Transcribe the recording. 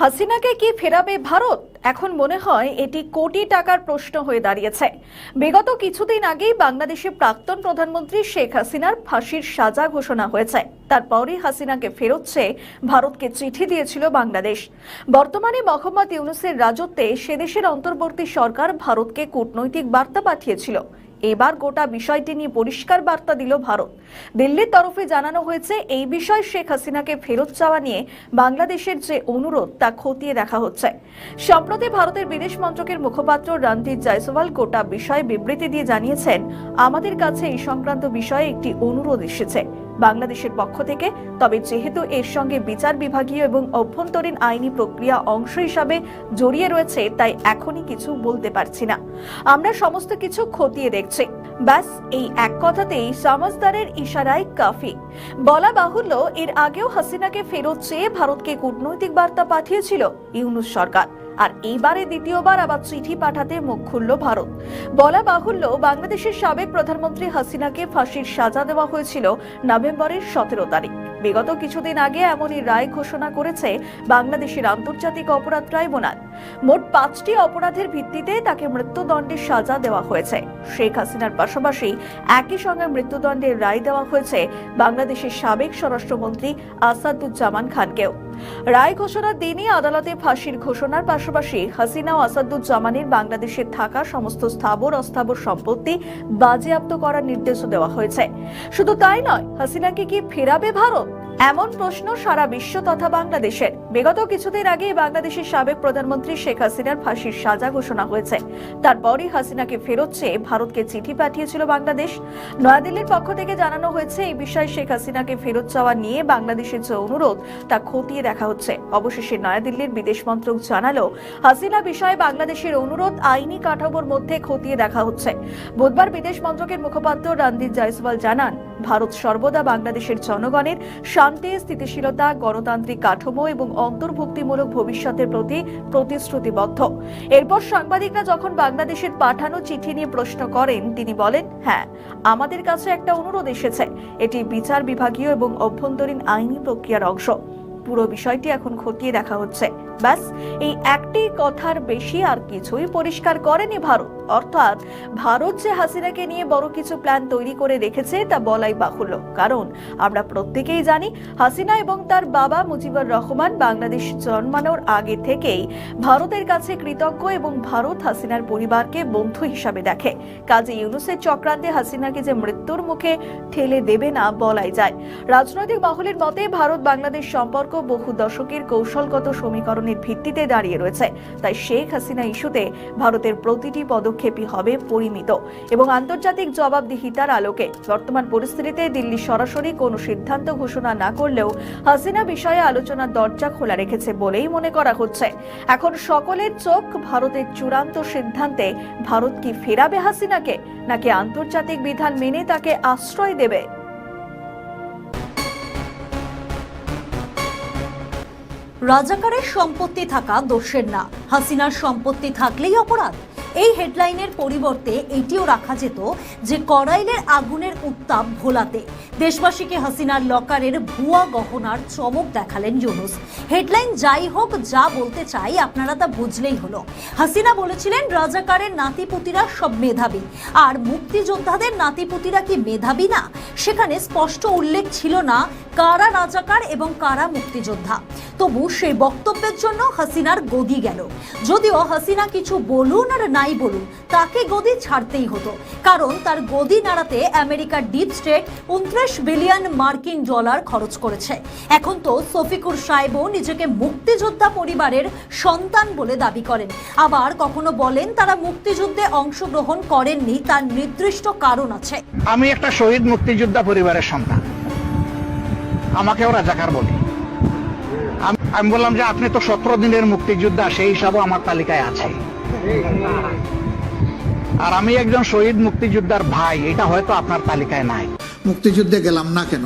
হাসিনাকে কি ফেরাবে ভারত? এখন মনে হয় এটি কোটি টাকার প্রশ্ন হয়ে দাঁড়িয়েছে। বিগত কিছুদিন আগেই বাংলাদেশের প্রাক্তন প্রধানমন্ত্রী শেখ হাসিনার ফাঁসির সাজা ঘোষণা হয়েছে। তারপরই হাসিনাকে ফেরত চেয়ে ভারতকে চিঠি দিয়েছিল বাংলাদেশ। বর্তমানে মোহাম্মদ ইউনুসের রাজত্বে সেদেশের অন্তর্বর্তী সরকার ভারতকে কূটনৈতিক বার্তা পাঠিয়েছিল। এবার গোটা বিষয়টি নিয়ে পরিষ্কার বার্তা দিল ভারত। দিল্লির তরফে জানানো হয়েছে, এই বিষয় শেখ হাসিনাকে ফেরত চাওয়া নিয়ে বাংলাদেশের যে অনুরোধ তা খতিয়ে দেখা হচ্ছে। সম্প্রতি ভারতের বিদেশ মন্ত্রকের মুখপাত্র রণদীপ জয়সওয়াল গোটা বিষয়ে বিবৃতি দিয়ে জানিয়েছেন, আমাদের কাছে এই সংক্রান্ত বিষয়ে একটি অনুরোধ এসেছে। বাংলাদেশের পক্ষ থেকে, তবে যেহেতু এর সঙ্গে বিচার বিভাগীয় এবং অভ্যন্তরীণ আইনি প্রক্রিয়া অংশ হিসাবে জড়িয়ে রয়েছে, তাই এখনই কিছু বলতে পারছি না। আমরা সমস্ত কিছু খতিয়ে দেখছি। ব্যাস, এই এক কথাতেই সমাজদারের ইশারায় কাফি। বলা বাহুল্য, এর আগেও হাসিনাকে ফেরত চেয়ে ভারতকে কূটনৈতিক বার্তা পাঠিয়েছিল ইউনুস সরকার। আর এইবারে দ্বিতীয়বার আবার চিঠি পাঠাতে মুখ খুলল ভারত। বলা বাহুল্য, বাংলাদেশের সাবেক প্রধানমন্ত্রী হাসিনাকে ফাঁসির সাজা দেওয়া হয়েছিল নভেম্বরের সতেরো তারিখ। বিগত কিছুদিন আগে এমনই রায় ঘোষণা করেছে বাংলাদেশের আন্তর্জাতিক অপরাধ ট্রাইব্যুনাল। মোট পাঁচটি অপরাধের ভিত্তিতে তাকে মৃত্যুদণ্ডের সাজা দেওয়া হয়েছে। শেখ হাসিনার পাশাপাশি একই সঙ্গে মৃত্যুদণ্ডের রায় দেওয়া হয়েছে বাংলাদেশের সাবেক স্বরাষ্ট্রমন্ত্রী আসাদুজ্জামান খানকেও। রায় ঘোষণার দিনই আদালতে ফাঁসির ঘোষণার পাশাপাশি হাসিনা ও আসাদুজ্জামানের বাংলাদেশে থাকা সমস্ত স্থাবর অস্থাবর সম্পত্তি বাজেয়াপ্ত করার নির্দেশও দেওয়া হয়েছে। শুধু তাই নয়, হাসিনাকে কি ফেরাবে ভারত? এমন প্রশ্ন সারা বিশ্ব তথা বাংলাদেশের। বিগত কিছুদিন আগে বাংলাদেশের সাবেক প্রধানমন্ত্রী শেখ হাসিনার ফাঁসির সাজা ঘোষণা হয়েছে। তারপরই হাসিনাকে ফেরত চেয়ে ভারতকে চিঠি পাঠিয়েছিল বাংলাদেশ। নয়াদিল্লির পক্ষ থেকে জানানো হয়েছে, এই বিষয়ে শেখ হাসিনাকে ফেরত চাওয়া নিয়ে বাংলাদেশের যে অনুরোধ, তা খতিয়ে দেখা হচ্ছে। অবশেষে নয়াদিল্লির বিদেশ মন্ত্রক জানালো, হাসিনা বিষয়ে বাংলাদেশের অনুরোধ, আইনি কাঠামোর মধ্যে খতিয়ে দেখা হচ্ছে। বুধবার বিদেশ মন্ত্রকের মুখপাত্র রণদীপ জয়সওয়াল জানান, ভারত সর্বদা বাংলাদেশের জনগণের শান্তি, স্থিতিশীলতা, গণতান্ত্রিক কাঠামো এবং অন্তর্ভুক্তিমূলক ভবিষ্যতের প্রতি প্রতিশ্রুতিবদ্ধ। এরপর সাংবাদিকরা যখন বাংলাদেশের পাঠানো চিঠি নিয়ে প্রশ্ন করেন, তিনি বলেন হ্যাঁ আমাদের কাছে একটা অনুরোধ এসেছে। এটি বিচার বিভাগীয় এবং অভ্যন্তরীণ আইনি প্রক্রিয়ার অংশ। পুরো বিষয়টি এখন খতিয়ে দেখা হচ্ছে। ব্যাস, এই একটি কথার বেশি আর কিছুই পরিষ্কার করেনি ভারত। অর্থাৎ, ভারত যে হাসিনাকে নিয়ে বড় কিছু প্ল্যান তৈরি করে রেখেছে, তা বলাই বাহুল্য। কারণ, আমরা প্রত্যেকেই জানি, হাসিনা এবং তার বাবা মুজিবুর রহমান বাংলাদেশ জন্মানোর আগে থেকেই ভারতের কাছে কৃতজ্ঞ এবং ভারত হাসিনার পরিবারকে বন্ধু হিসাবে দেখে। কাজে ইউনুসের চক্রান্তে হাসিনাকে যে মৃত্যুর মুখে ঠেলে দেবে না বলাই যায়। রাজনৈতিক মহলের মতে ভারত বাংলাদেশ সম্পর্ক বহু দশকের কৌশলগত সমীকরণের ভিত্তিতে দাঁড়িয়ে রয়েছে। তাই শেখ হাসিনা ইস্যুতে ভারতের প্রতিটি পদক্ষেপই হবে পরিমিত এবং আন্তর্জাতিক জবাবদিহিতার আলোকে। বর্তমান পরিস্থিতিতে দিল্লি সরাসরি কোনো সিদ্ধান্ত ঘোষণা না করলেও হাসিনা বিষয়ে আলোচনার দরজা খোলা রেখেছে বলেই মনে করা হচ্ছে। এখন সকলের চোখ ভারতের চূড়ান্ত সিদ্ধান্তে ভারত কি ফেরাবে হাসিনাকে, নাকি আন্তর্জাতিক বিধান মেনে তাকে আশ্রয় দেবে? রাজাকারের সম্পত্তি থাকা দোষের না। হাসিনার সম্পত্তি থাকলেই অপরাধ। এই হেডলাইনের পরিবর্তে এটিও রাখা যেত যে কড়াইলের আগুনের উত্তাপ ভোলাতে দেশবাসীকে হাসিনার লকারের ভুয়া গহনার চমক দেখালেন ইউনুস। হেডলাইন যাই হোক, যা বলতে চাই, আপনারা তা বুঝলেই হলো। হাসিনা বলেছিলেন, রাজাকারের নাতিপুতিরা সব মেধাবী। আর মুক্তিযোদ্ধাদের নাতিপুতিরা কি মেধাবী না? সেখানে স্পষ্ট উল্লেখ ছিল না কারা রাজাকার এবং কারা মুক্তিযোদ্ধা। তবু সেই বক্তব্যের জন্য হাসিনার গদি গেল। যদিও হাসিনা কিছু বলুন আর নাই বলুন, তাকে গদি ছাড়তেই হতো। কারণ তার গদি নাড়াতে আমেরিকার ডিপ স্টেট উনত্রিশ বিলিয়ন মার্কিন ডলার খরচ করেছে। এখন তো সফিকুর সাহেবও নিজেকে মুক্তিযোদ্ধা পরিবারের সন্তান বলে দাবি করেন। আবার কখনো বলেন তারা মুক্তিযুদ্ধে অংশগ্রহণ করেননি, তার নির্দিষ্ট কারণ আছে। আমি একটা শহীদ মুক্তিযোদ্ধা পরিবারের সন্তান। আমাকেও রাজাকার বলে। আমি বললাম যে আপনি তো সতেরো দিনের মুক্তিযোদ্ধা, সেই হিসাবে আমার তালিকায় আছে। আর আমি একজন শহীদ মুক্তিযোদ্ধার ভাই, এটা হয়তো আপনার তালিকায় নাই। মুক্তিযুদ্ধে গেলাম না কেন?